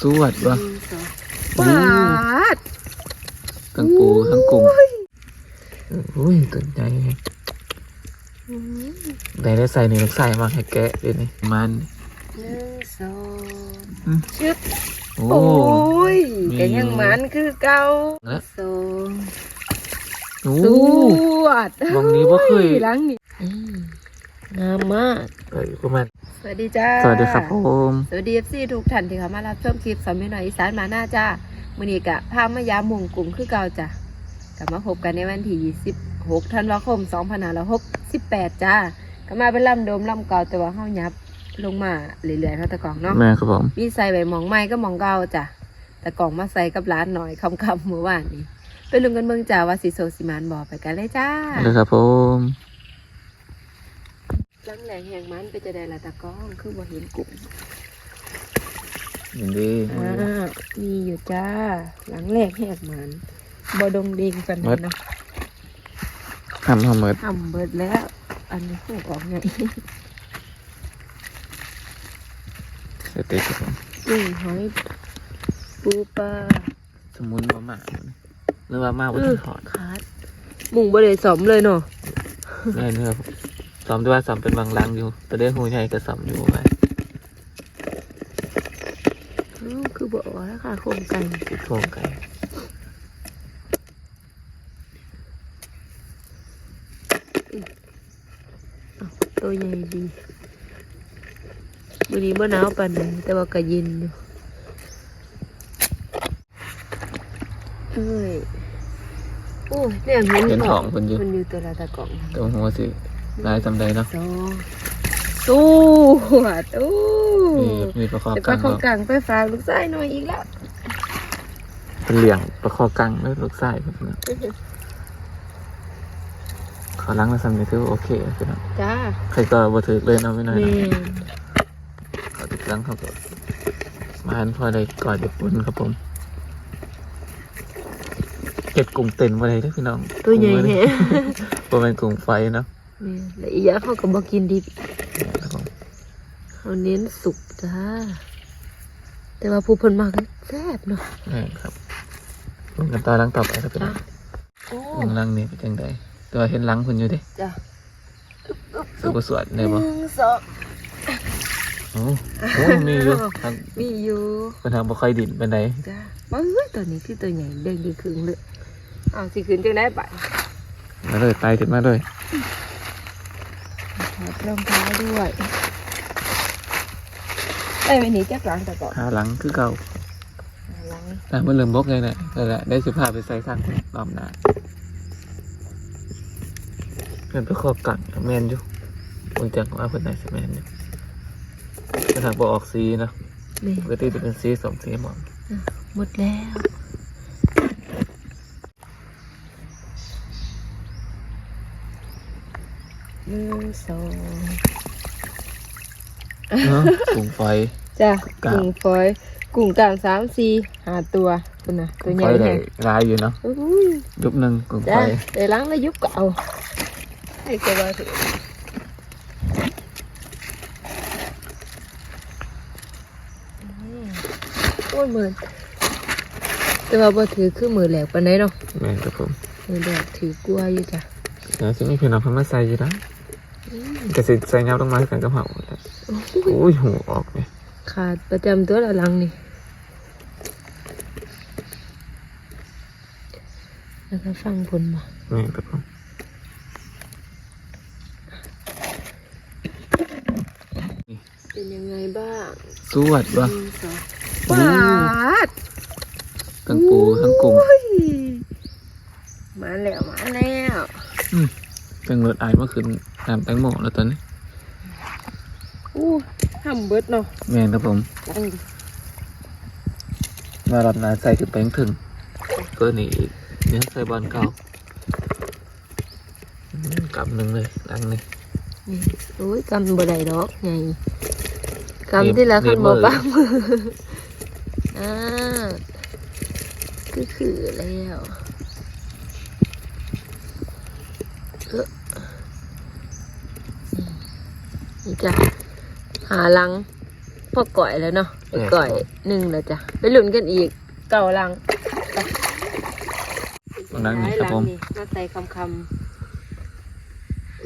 สวดวะหนึ่งสองโอ้ปาดทั้งปูทั้งกุ้งอุ้ยตื่นใจไงอืมได้ได้ใส่ในลูกใส่มาให้แกะเลยนี่มันหนึ่งสองอืมชึบโอ้โอ้ยมีก็ยังมันคือเก่าแล้วสองโอ้สวดวังนี้บ่เคยโอ้หลังนี่อืม งามมากเอ้ยประมาณสวัสดีจ้าสวัสดีครับผมสวัสดีเอฟซีทุกท่านที่เข้ามารับชมคลิปสอนไม่หน่อยอีสานมาหน้าจ้ามื้อนี้กะพามายามหมุงกลุ่มคือเก่าจ้ะกลับมาพบกันในวันที่26ธันวาคม2568จ้ากลับมาเป็นลำโดมลำเก่าแต่ว่าเฮายับลงมาเรื่อยๆเนาะแตะกล่องเนาะแม่ครับผมมีใส่ใบหมองไม้ก็หมองเก่าจ้ะแต่กล่องมาใส่กับร้านหน่อยคำๆเมื่อวานนี้ไปลุมกันเมืองจ้าว่าสิโซสิมานบอกไปกันเลยจ้าเลยครับผม ลังแหลงแหงมันไปจะได้ละตะกล้องคือบ่เห็นกลุ่มยินดีอ่ามีอยู่จ้า หลังแหลกแหกมันบดงดิงกันนะเนาะทำทำเมิดทำเบิดแล้ว อันนี้พูดออกไงเสร็จติครับผมกุ้งหอยปูปลาสมุนว่ามาหรือว่ามาว่าที่ถอดคาดหมุงบริสมเลยเนาะแม่เนื้อผม ซ้อมด้วยว่าซ้อมเป็นบางลังอยู่ แต่ได้หูใหญ่ก็ซ้อมอยู่ไปอ้าวคือบอกว่าราคาโครงไก่ติดโครงไก่อ้าวตัวใหญ่ดีวันนี้เมื่อหนาวปานไหนแต่ว่าก็เย็นอยู่เอ้ยโอ้ยเนี่ยเห็นเป็นขขอองงคนอยู่มันอยู่ตัวละตะกล่องตัวหัวสิ ลายจำได้เนาะสองตู้หัวตู้มีมีประคอบแต่กัก็งของเนาะกลางไปฝากลูกชายหน่อยอีกแล้วเป็นเหลี่ยงประคอบกังแล้วลูกไส้ครับเนาะขอล้างแล้วซ้ำนี่ถือว่าโอเคครับเนาะจ้าใครก็บ่ถือเลยเนาะไม่น้อยแม่เนาะขอติดล้างเขาก็มาหันพอได้ก่อนเด็กปุ่นครับผมเก็บกุ้งเต็นไว้เลยเด้อพี่น้องตัวใหญ่กุ้งแฮะบ่เป็นกุ้งไฟเนาะ แม่และอีกอย่างเขาก็บอกกินดิบเนี่ยครับผมเขาเน้นสุกจ้า แต่ว่าผู้เพิ่นมากแซ่บเนาะนี่ครับลงกันตาล้างต่อไปครับพี่น้องโอ้ลงล้างนี่เป็นจังไดแต่ว่าเห็นล้างคุณอยู่เดิจ้าสุกสวดหได้บ่นึ่งสองโอ้โหมีอยู่ทางมีอยู่เป็นทางบ่ค่อยดินเป็นไดจ้าเอ้ยตัวนี้คือตัวใหญ่เด้งดีครึ่งเลยเอาสิขึ้นจังได้ปะมาเลยไตขึ้นมาเลย ถอดรองเท้าด้วยไอ้ยวันนี้จักหลังแต่ก่อนหาหลังคือเก่าหลังแต่มันเริ่มบกเลยนะนั่นแหละได้สิพาไปใส่ข้างรอบหน้าเพิ่นไปครอบกังแม่นอยู่บางจังว่าเพิ่นได้สิแม่นอยู่เพิ่นทางบ่ออกสีเนาะนี่ปกติจะเป็นสีสองสีหมอนหมดแล้ว หนึ่งสองเนาะสูงไฟจ้ะกลางกุ้งฝอยกุ้งกลางสามสี่หาตัวคุณน่ะตัวใหญ่ไฟได้แห้งลายอยู่เนาะอุ้ยยุบหนึ่งกุ้งไฟจ้ะเดี๋ยวล้างแล้วยุบก็เอาให้ก็ว่าถืออืมโอ้ยมือแต่ว่าบ่ถือคือมือแหลกปานใดเนาะแม่นครับผมมือแหลกถือกลัวอยู่จ้ะ เดี๋ยวจะมีเพี่น้องเพิ่นมาใส่อยู่นะ กระสิใส่ยับลงมาให้กันกับเห่าแหละโอ้ยโอ้ยหูออกเลยขาดประจำตัวละหลังนี่แล้วก็ฟังผลมาแม่นครับผมเป็นยังไงบ้างสวดวะหนึ่งสองโอ้ปาดทั้งปูทั้งกุ้งโอ้ยมาแล้ว มาแล้วจังรถไอายเมื่อคืน น้ำแตงโมแล้วตอนนี้อู้ห้ำเบิดเนาะแม่นครับผมตั้งดิมารับนาใส่ถึงแป้งถึงเกินนี่อีกเนี่ยใส่บอลเก่าอืมกำหนึ่งเลยลังนี่นี่โอ้ยกำบ่ได้ดอกไงกำที่ละคันบ่ปังมืออ่าคือคือแล้วเออ นี่จ้ะหาหลังพอก่อยแล้วเนาะไปแปดก่อยหนึ่งแล้วจ้ะไปลุ้นกันอีกเก่าลังตรงนั้นนี่ครับผมมาใส่คำคำ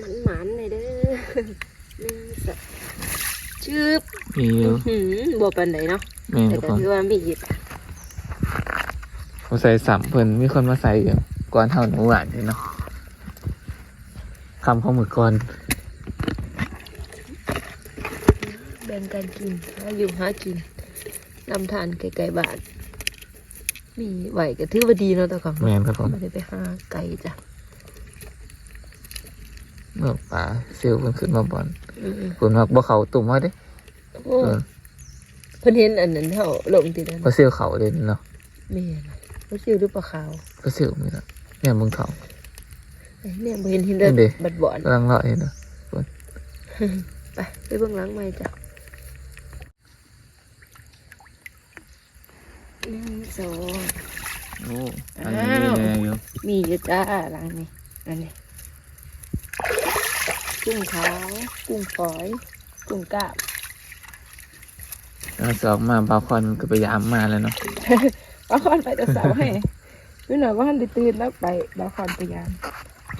มันหมันเลยเด้อหนึ่งสองชืบมีอยู่หืมบัวปันไหนเนาะแม่นแต่ครับผมก็คือว่ามีหยิบผมใส่สัมเพิ่นมีคนมาใส่อยู่ก่อนเท่าหนูหวานนี่เนาะคำของมือก่อน แบ่งกันกินหาอยู่หากินนำทานไก่ๆบาทมีไหวก็ถือว่าดีเนาะแต่ก่อนแม่นครับผมไม่ได้ไปหาไก่จ้ะเมื่อป่าเซลล์เพิ่นขึ้นมาบ่อนอืมเพิ่นมักบ่เขาตุ่มไว้เด้ๆโอ้เออเพิ่นเห็นอันนั้นเท่าลงติดนั้นบ่เซลล์เขาเด้เนาะแม่นบ่ชื่อหรือปลาขาวบ่เซลล์นี่ล่ะแม่มึงเขาไอ้เนี่ยบ่เห็นเห็นเด้อนั่นดิบัดบ่อนกำลังเลาะอยู่เนาะไปไปเบื้องหลังใหม่จ้ะ หนึ่งสองโอ้อันนี้มีแน่อยู่มีอยู่จ้าหลังนี้อันนี้กุ้งขาว กุ้งฝอย กุ้งกาบแล้วสองมาบางคนก็พยายามมาแล้วเนาะบางคนไปแต่เสาให้พี่หน่อยว่าท่านได้ตื่นแล้วไปบางคนพยายาม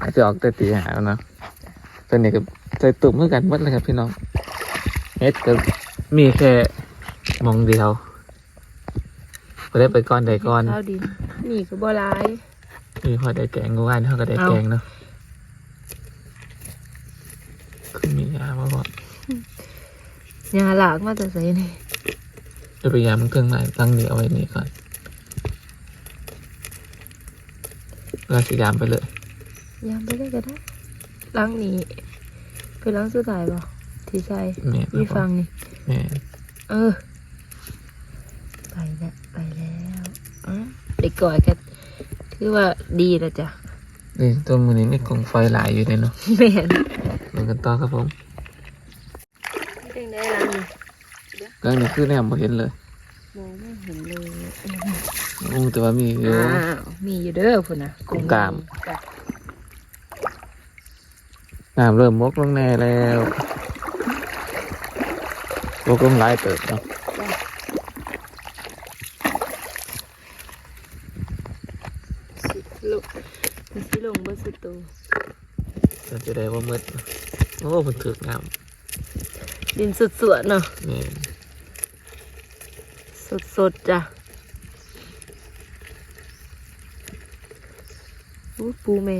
อาจจะออกแต่ตีหาแล้วเนาะตอนนี้ก็ใส่ตุ่มเมื่อกันหมดเลยครับพี่น้องเฮ็ดก็มีแค่หมองเดียว ก็ได้ไปก่อนได้ก่อนข้าวดินนี่คือบัวลายมีพอได้แกงเมื่อวานเขาก็ได้แกงเนาะคือมียามาบอกยาหลากมาแต่ใส่นี่จะพยายามเครื่องในตั้งนี้เอาไว้นี่ก่อนแล้วสียามไปเลย ยามไปได้ก็ได้ล้างนี้เป็นล้างสุดท้ายบ่ที่ใส่มีฟังนี่เออ ไปแล้วไปแล้วอะเด็ กก่อยกันถือว่าดีแล้วจ้ะนี่ตัวมือนี้มีกองไฟหลายอยู่เลยเนาะแม่นดูกันต่อครับผมเป็นได้แล้วนี่เรื่องนี้คือแนวมาเห็นเลยมองไม่เห็นเลยโอ้แต่ว่ามีอยู่อ้าวมีอยู่เด้อพุ่นนะกุ้งกามจ้ะน้ำเริ่มมกลงแน่แล้วมกลงหลายเติบเนาะ สิลงมันสิลงเบนสุดตัว เรา จะได้ว่ามืดเนาะโอ้มันถึกน้ดินสุดสวนเนาะำนี่สดสดๆจ้ะอู้ปูแม่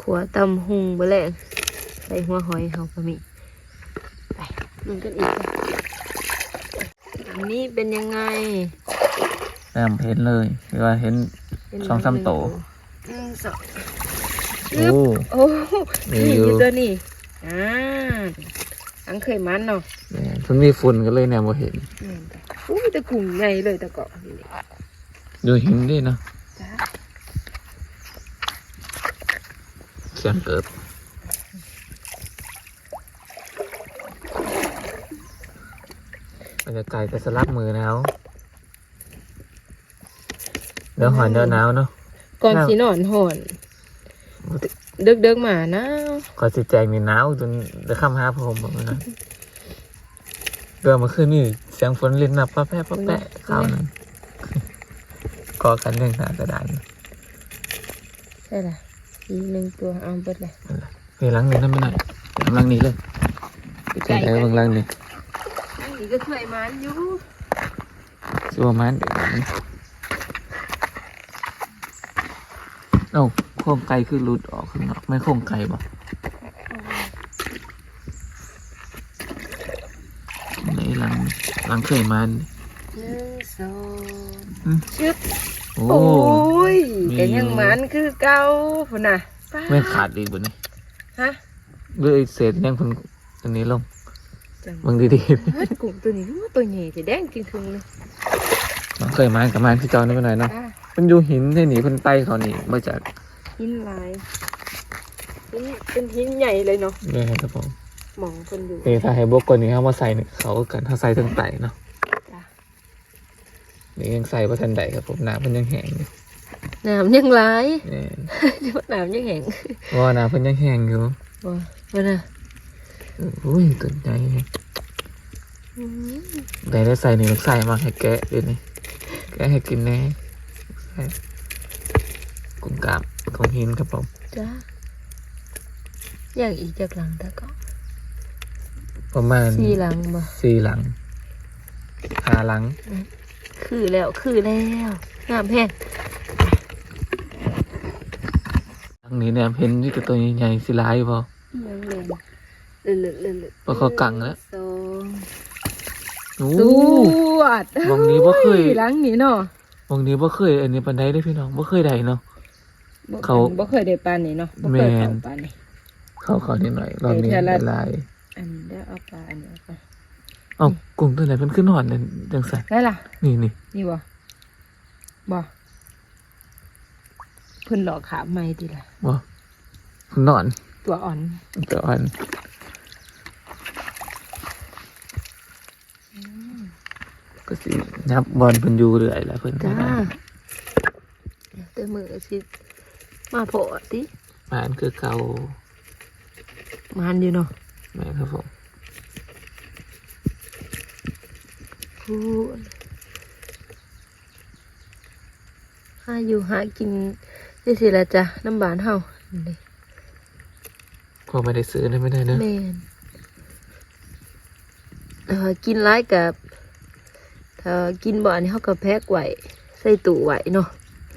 ขัวตำหุงบะแลงใส่หัวหอยเขาก็มีไปมึงกันอีกจ้ะอันนี้เป็นยังไงน้ำเห็นเลยคือว่าเห็นเป็นสองสามโตหนึ่งสอง โอ้โอ้มีนี่อยู่อยู่ตัวนี้อ่าอังเคยมันเนาะแม่นมันมีฝุ่นก็เลยแนวมาเห็นแม่นจ้ะอุ้ยแตะกุ่งใหญ่เลยแตะเกาะนี่ดูหินด้วยเนาะจ้าเสียงเกิดบรรยากาศจะสลับมือหนาวเดี๋ยวหอนเดี๋ยวหนาวเนาะก่อนน้ำสีนอนหอน เดึกเดึกๆมานะขอสิแจงนี่หนาวจนจะข้ามหาผมแบบนั้นเดือมาขึ้นนี่เสียงฝนลินนับป้าแปะป้าแปะข้าวหนึงกอกันเรื่องหนากระดานใช่ละอีกหนึ่งตัวเอาเบิดเลยเฮ้ยหลังนี้นั่นไม่หน่อยหลังนี้เลยใกล้ใช่ๆไหมกันบางหลังนี้อันนี้ก็เคยมันอยู่ชัวมันเดี๋ยวมันเอ้า โครงไก่คือหลุดออกข้างนอกไม่โครงไก่บ่ไหนหลังหลังเคยมันหนึ่งสองอืมชึบโอ้โอ้ยมีแกยังมันคือเก่าพุ่นน่ะป๊าไม่ขาดอีกบ่นี่ฮะด้วยเศษยังคนอันนี้ลงจังมึงดีเฮ้ยกลุ่มตัวนี้ว่าตัวใหญ่แต่แดงจริงๆเลยๆมันเคยมากับมันที่เจ้านี่ไปหน่อยเนาะอะมันอยู่หินที่หนีคนไตเขานี่มาจาก หินลายหินเป็นหินใหญ่เลยเนาะเนี่ยครับผมมองคนอยู่เอถ้าให้บกกว่านี้เขามาใส่เนี่ยเขากันถ้าใส่ทั้งไตเนาะจ้ะนี่ยังใส่ว่าทันใดครับผมน้ำมันยังแห้งอยู่น้ำยังร้ายเนี่ยน้ำยังแห้งว่าน้ำมันยังแห้งอยู่ว้าว่าน่ะอุ้ยตัวใหญ่อืมได้ได้ใส่นี่ลูกใส่มาให้แกะเดี๋ยวนี้แกะให้กินแน่ใส่ กุ้งกามของหินครับผมจ้าอย่างอีกจากหลังแต่ก็ประมาณสี่หลังบ่สี่หลังหาหลัง คือแล้วคือแล้วงามแพงหลังนี้เนี่ยเห็นนี่กับตัวใหญ่ๆสิหลายพอยังเล่นเล่นเล่นเล่นเล่นเพราะเขากังแล้วสองโอ้สวดวงนี้บ่เคยหลังนี้เนาะวงนี้บ่เคย อันนี้ปันไดได้อพี่น้องบ่เคยได้เนาะบ่ เขา บ่เคยได้ปานนี้เนาะบ่เคยแม่นเข้าปานนี้ เข้าเขานิดหน่อยรอบนี้เดี๋ยวเทื่อละ ได้หลายอันนี้ได้เอาปลาอันนี้เอาไปเอ้ากุ้งตัวไหนมันขึ้นหอนนั่นจังสันได้ล่ะ นี่นี่นี่บ่บ่เพิ่นหลอกขาไม่ดีล่ะ บ่นอนตัวอ่อนตัวอ่อนก็สิยับบอลเพิ่นอยู่เรื่อยแหล้วเพิ่นก็จ้าได้เดี๋ยวมือสิ มาโผล่ติบ้านคือเก่ามันอยู่เนาะแม่นครับผมพูดหาอยู่หากินนี่สิละจ้ะน้ำบานเฮานี่พอไม่ได้ซื้อได้ไม่ได้เนอะแม่นเอ่อกินร้ายกับถ้ากินบ่อนนี้เขาก็แพ็กไว้ใส่ตู้ไว้เนาะ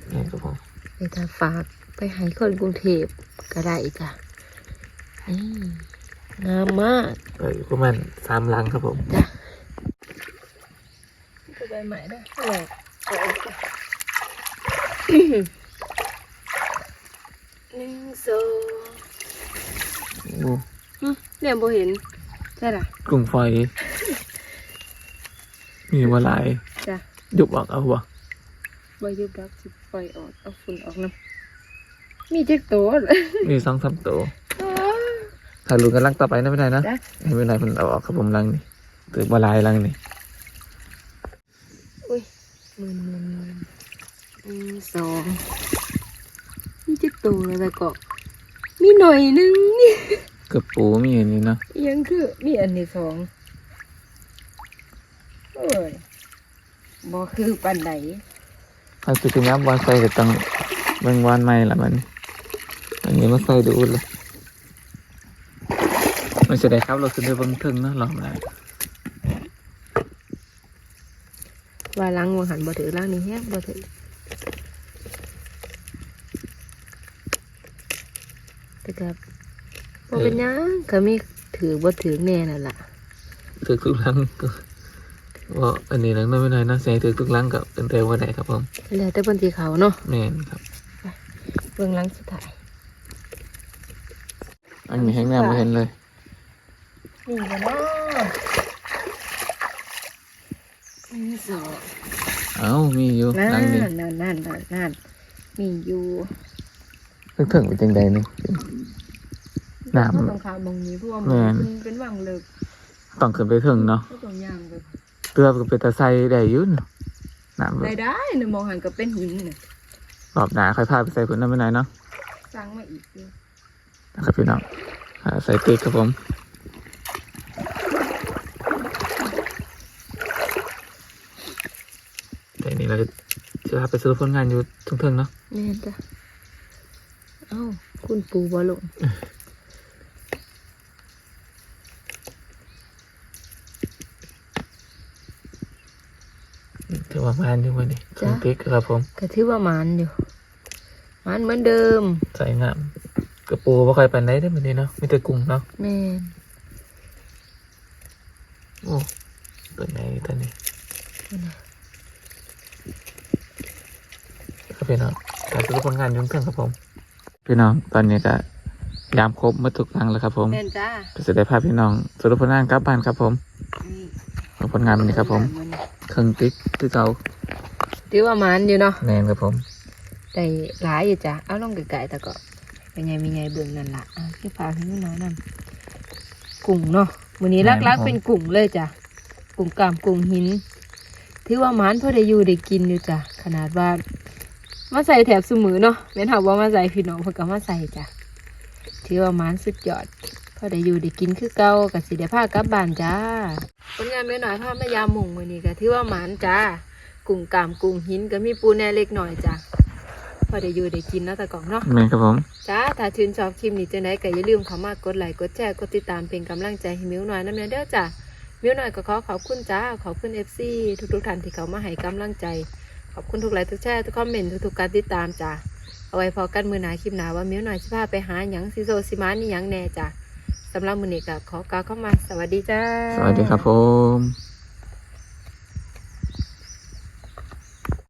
แม่นครับผมไปถ้าฝาก ไปให้คนกรุงเทพก็ได้จ้ะนี่งามมากเออประมาณสามหลังครับผมจ้ะก็ใบใหม่ได้แหลกเอาออกก่อนหนึ่งสองโอ้หึเนี่ยโบเห็นใช่ล่ะกลุ่มไฟ มีมาหลายจ้ะยุบออกเอาวะบยุบรักสิปล่อยออก เอาฝุ่นออกน้ำ มีเจ็กตัวเลยมีสองสามตัวถ้าลุ้นกันลังต่อไปนะไม่ได้นะจ้ะไม่เป็นไรมันเอาออกครับผมลังนี่ตึกมาหลายลังนี่อุ้ยหมื่นหมื่นหมื่นหนึ่งสองมีเจ็กตัวเลยแต่ก็มีหน่อยนึงนี่เกือบปูมีอย่างนี้เนาะยังคือมีอันที่สองโอ้ยบ่คือปันไดถ้าจะกินน้ำวันใส่ก็ต้องเบิ่งวันใหม่ละมัน อันนี้มาใส่ดูเลยมันจะได้ครับเราจะได้เบิ่งถึงเนาะลองได้ว่าล้างวังหันบ่ถือล้างนี่แฮะบ่ถือแต่กับบ่เป็นหยังก็มีถือบ่ถือแน่นั่นล่ะถึกทุกลังก็ว่าอันนี้ลังนั้นไม่ได้นะใส่ถึกทุกลังกับเป็นเต็มว่าไหนครับผมแล้วแต่เพิ่นสิเขาเนาะแม่นครับเบิ่งหลังสุดท้าย อันนี้ให้แม่มาเห็นเลยนี่บ่เนาะนี่สองเอ้ามีอยู่นั่นลังนี้นั่นนั่นนั่นนั่นมีอยู่ถึงถึงเป็นจังใดนี่น้ำก็ต้องขาวมองนี้เพราะว่าแม่มันนเป็นวังเลิกต้องขึ้นไปถึงเนาะก็ต้องย่างไปเรือก็เป็นตะไซได้อยุ่นน้ำได้ได้เนี่ยมองหันก็เป็นหินเนี่ยรอบหนาค่อยพาไปใส่ผลน้ำไม่ไหนเนาะสร้างมาอีกอยู่ นะครับพี่น้องหาใส่ติ๊กครับผมแต่นี่เราจะพาไปซื้อผลงานอยู่ทุ่งๆเนาะแม่นจ้ะเอ้าคุณปูบ่ลงถือว่ามาอยู่วันนี้ทุ่งติ๊กครับผมก็ถือว่ามันอยู่มันเหมือนเดิมใส่งาม กระปูว่าใครไปไหนได้แบบนี้เนาะมีแต่กุ้งเนาะแม่นโอ้ตัวไหนตัวนี้ครับพี่น้องการซื้อผลงานอยุ่งเพิ่งครับผม พี่น้องตอนนี้ก็ยามครบหมาทุกครั้งแล้วครับ ผมแม่นจ้าก็จะได้พาพี่น้องสรุปผลงานกลับบ้านครับผมผลงานวันนี้ครับ ผมเครื่องติ๊กคือเก่าถือว่ามันอยู่เนาะแนนครับผม ได้หลายอยู่จ้ะเอาลงไกลๆแต่ก็ เป็นไงมีไงเบิ่งนั่นล่ะอะที่พาขึ้นมานั่นกุ้งเนาะวันนี้ลักๆเป็นกุ้งเลยจ้ะกุ้งกามกุ้งหินถือว่าหมันพอได้อยู่ได้กินอยู่จ้ะขนาดว่ามาใส่แถบสมือเนาะแม่นถามว่ามาใส่พี่น้องเพิ่นก็มาใส่จ้ะถือว่าหมันสุดยอดพอได้อยู่ได้กินคือเก่ากับสิได้พากลับบ้านจ้าผลงานไม่หน่อยพามายามหมุงวันนี้ก็ถือว่าหมานจ้ากุ้งกามกุ้งหินก็มีปูแน่เล็กหน่อยจ้ะ พอได้อยู่ได้กินเนาะแต่ก่อนเนาะแม่ครับผม จ้าถ้าชื่นชอบคลิปนี้จังไดก็อย่าลืมเข้ามากดไลค์กดแชร์กดติดตามเป็นกำลังใจให้มิวหน่อยนะแม่เด้อจ้ะมิวหน่อยก็ขอขอบคุณจ้าขอบคุณ FC ทุกๆท่านที่เขามาให้กำลังใจ ขอบคุณทุกไลค์ทุกแชร์ทุกคอมเมนต์ทุกๆการติดตามจ้ะเอาไว้พอกันมือหนาคลิปหนาว่ามิวหน่อยสิพาไปหาหยังซิโซซิมานี่หยังแน่จ้ะสำหรับมือนี้ก็ขอกล่าวเข้ามาสวัสดีจ้า สวัสดีครับผม